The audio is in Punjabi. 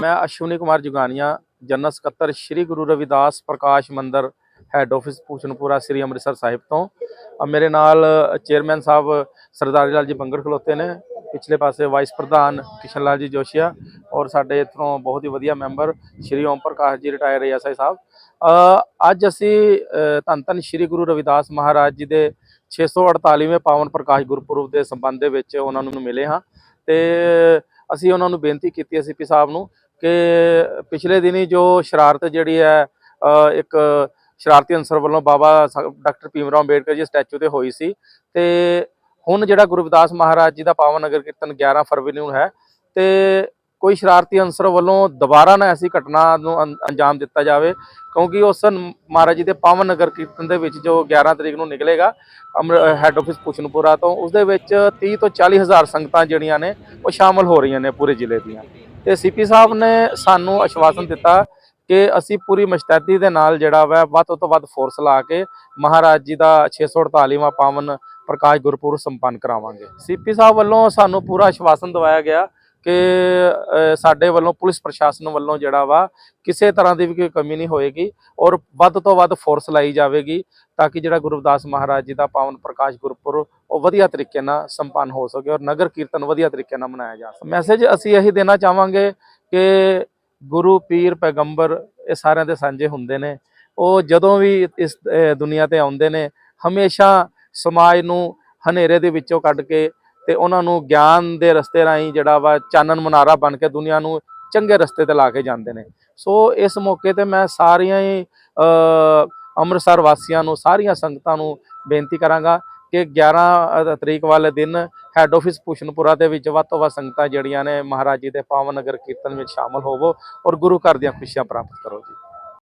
ਮੈਂ ਅਸ਼ਵਨੀ ਕੁਮਾਰ ਜੁਗਾਨੀਆ ਜਨਰਲ ਸਕੱਤਰ ਸ੍ਰੀ ਗੁਰੂ ਰਵਿਦਾਸ ਪ੍ਰਕਾਸ਼ ਮੰਦਰ ਹੈੱਡ ਆਫਿਸ ਪੂਸ਼ਨਪੁਰਾ ਸ੍ਰੀ ਅੰਮ੍ਰਿਤਸਰ ਸਾਹਿਬ ਤੋਂ। ਮੇਰੇ ਨਾਲ ਚੇਅਰਮੈਨ ਸਾਹਿਬ ਸਰਦਾਰੀ ਲਾਲ ਜੀ ਬੰਗੜ ਖਲੋਤੇ ਨੇ ਪਿਛਲੇ ਪਾਸੇ ਵਾਈਸ ਪ੍ਰਧਾਨ ਕਿਸ਼ਨ ਲਾਲ ਜੀ ਜੋਸ਼ੀਆ ਔਰ ਸਾਡੇ ਇੱਥੋਂ ਬਹੁਤ ਹੀ ਵਧੀਆ ਮੈਂਬਰ ਸ੍ਰੀ ਓਮ ਪ੍ਰਕਾਸ਼ ਜੀ ਰਿਟਾਇਰ ਐਸਆਈ ਸਾਹਿਬ। ਅ, ਅੱਜ ਅਸੀਂ ਧੰਨ ਧੰਨ ਸ੍ਰੀ ਗੁਰੂ ਰਵਿਦਾਸ ਮਹਾਰਾਜ ਜੀ ਦੇ 648ਵੇਂ ਪਾਵਨ ਪ੍ਰਕਾਸ਼ ਗੁਰਪੁਰਬ ਦੇ ਸੰਬੰਧ ਦੇ ਵਿੱਚ ਉਹਨਾਂ ਨੂੰ ਮਿਲੇ ਹਾਂ। ਤੇ ਅਸੀਂ ਉਹਨਾਂ ਨੂੰ ਬੇਨਤੀ ਕੀਤੀ ਸੀਪੀ ਸਾਹਿਬ ਨੂੰ ਕਿ ਪਿਛਲੇ ਦਿਨੀ ਜੋ ਸ਼ਰਾਰਤ ਜਿਹੜੀ ਹੈ ਇੱਕ ਸ਼ਰਾਰਤੀ ਅਨਸਰ ਵੱਲੋਂ ਬਾਬਾ ਸਾਹਿਬ ਡਾਕਟਰ ਭੀਮ ਰਾਓ ਅੰਬੇਡਕਰ ਜੀ ਸਟੈਚੂ ਤੇ ਹੋਈ ਸੀ ਤੇ ਹੁਣ ਜਿਹੜਾ ਗੁਰੂ ਰਵਿਦਾਸ ਮਹਾਰਾਜ ਜੀ ਦਾ ਪਾਵਨ ਨਗਰ ਕੀਰਤਨ 11 ਫਰਵਰੀ ਨੂੰ ਹੈ ਤੇ ਕੋਈ ਸ਼ਰਾਰਤੀ ਅਨਸਰ ਵੱਲੋਂ ਦੁਬਾਰਾ ਨਾ ਐਸੀ ਘਟਨਾ ਨੂੰ ਅੰ- ਅੰਜਾਮ ਦਿੱਤਾ ਜਾਵੇ ਕਿਉਂਕਿ ਉਸ ਮਹਾਰਾਜ ਜੀ ਦੇ ਪਾਵਨ ਨਗਰ ਕੀਰਤਨ ਦੇ ਵਿੱਚ ਜੋ 11 ਤਰੀਕ ਨੂੰ ਨਿਕਲੇਗਾ ਹੈੱਡ ਆਫਿਸ ਪੁਸ਼ਨਪੁਰਾ ਤੋਂ, ਉਸ ਦੇ ਵਿੱਚ 30 ਤੋਂ 40 ਹਜ਼ਾਰ ਸੰਗਤਾਂ ਜਿਹੜੀਆਂ ਨੇ, ਉਹ ਸ਼ਾਮਲ ਹੋ ਰਹੀਆਂ ਨੇ ਪੂਰੇ ਜ਼ਿਲ੍ਹੇ ਦੀਆਂ। ਤੇ ਸੀਪੀ ਸਾਹਿਬ ਨੇ ਸਾਨੂੰ ਆਸ਼ਵਾਸਨ ਦਿੱਤਾ ਕਿ ਅਸੀਂ ਪੂਰੀ ਮੁਸਤੈਦੀ ਦੇ ਨਾਲ ਜਿਹੜਾ ਵਾ, ਵੱਧ ਤੋਂ ਵੱਧ ਫੋਰਸ ਲਾ ਕੇ ਮਹਾਰਾਜ ਜੀ ਦਾ 648ਵਾਂ ਪਾਵਨ ਪ੍ਰਕਾਸ਼ ਗੁਰਪੁਰਬ ਸੰਪੰਨ ਕਰਾਵਾਂਗੇ। ਸੀਪੀ ਸਾਹਿਬ ਵੱਲੋਂ ਸਾਨੂੰ ਪੂਰਾ ਆਸ਼ਵਾਸਨ ਦਵਾਇਆ ਗਿਆ ਕਿ ਸਾਡੇ ਵੱਲੋਂ, ਪੁਲਿਸ ਪ੍ਰਸ਼ਾਸਨ ਵੱਲੋਂ ਜਿਹੜਾ ਵਾ, ਕਿਸੇ ਤਰ੍ਹਾਂ ਦੀ ਵੀ ਕੋਈ ਕਮੀ ਨਹੀਂ ਹੋਏਗੀ ਔਰ ਵੱਧ ਤੋਂ ਵੱਧ ਫੋਰਸ ਲਾਈ ਜਾਵੇਗੀ ਤਾਂ ਕਿ ਜਿਹੜਾ ਗੁਰੂ ਮਹਾਰਾਜ ਜੀ ਦਾ ਪਾਵਨ ਪ੍ਰਕਾਸ਼ ਗੁਰਪੁਰਬ ਉਹ ਵਧੀਆ ਤਰੀਕੇ ਨਾਲ ਸੰਪੰਨ ਹੋ ਸਕੇ ਔਰ ਨਗਰ ਕੀਰਤਨ ਵਧੀਆ ਤਰੀਕੇ ਨਾਲ ਮਨਾਇਆ ਜਾ ਸਕੇ। ਮੈਸੇਜ ਅਸੀਂ ਇਹੀ ਦੇਣਾ ਚਾਹਾਂਗੇ ਕਿ ਗੁਰੂ ਪੀਰ ਪੈਗੰਬਰ ਇਹ ਸਾਰਿਆਂ ਦੇ ਸਾਂਝੇ ਹੁੰਦੇ ਨੇ। ਉਹ ਜਦੋਂ ਵੀ ਇਸ ਦੁਨੀਆ ਤੇ ਆਉਂਦੇ ਨੇ, ਹਮੇਸ਼ਾ ਸਮਾਜ ਨੂੰ ਹਨੇਰੇ ਦੇ ਵਿੱਚੋਂ ਕੱਢ ਕੇ ਤੇ ਉਹਨਾਂ ਨੂੰ ਗਿਆਨ ਦੇ ਰਸਤੇ ਰਾਹੀਂ ਜਿਹੜਾ ਵਾ ਚਾਨਣ ਮਨਾਰਾ ਬਣ ਕੇ ਦੁਨੀਆ ਨੂੰ ਚੰਗੇ ਰਸਤੇ ਤੇ ਲਾ ਕੇ ਜਾਂਦੇ ਨੇ। ਸੋ ਇਸ ਮੌਕੇ ਤੇ ਮੈਂ ਸਾਰੀਆਂ ਹੀ ਅੰਮ੍ਰਿਤਸਰ ਵਾਸੀਆਂ ਨੂੰ, ਸਾਰੀਆਂ ਸੰਗਤਾਂ ਨੂੰ ਬੇਨਤੀ ਕਰਾਂਗਾ ਕਿ 11 ਤਰੀਕ ਵਾਲੇ ਦਿਨ ਹੈੱਡ ਆਫਿਸ ਪੁਸ਼ਨਪੁਰਾ ਦੇ ਵਿੱਚ ਵੱਧ ਤੋਂ ਵੱਧ ਸੰਗਤਾਂ ਜਿਹੜੀਆਂ ਨੇ ਮਹਾਰਾਜ ਜੀ ਦੇ ਪਾਵਨ ਨਗਰ ਕੀਰਤਨ ਵਿੱਚ ਸ਼ਾਮਲ ਹੋਵੋ ਔਰ ਗੁਰੂ ਘਰ ਦੀਆਂ ਖੁਸ਼ੀਆਂ ਪ੍ਰਾਪਤ ਕਰੋ ਜੀ।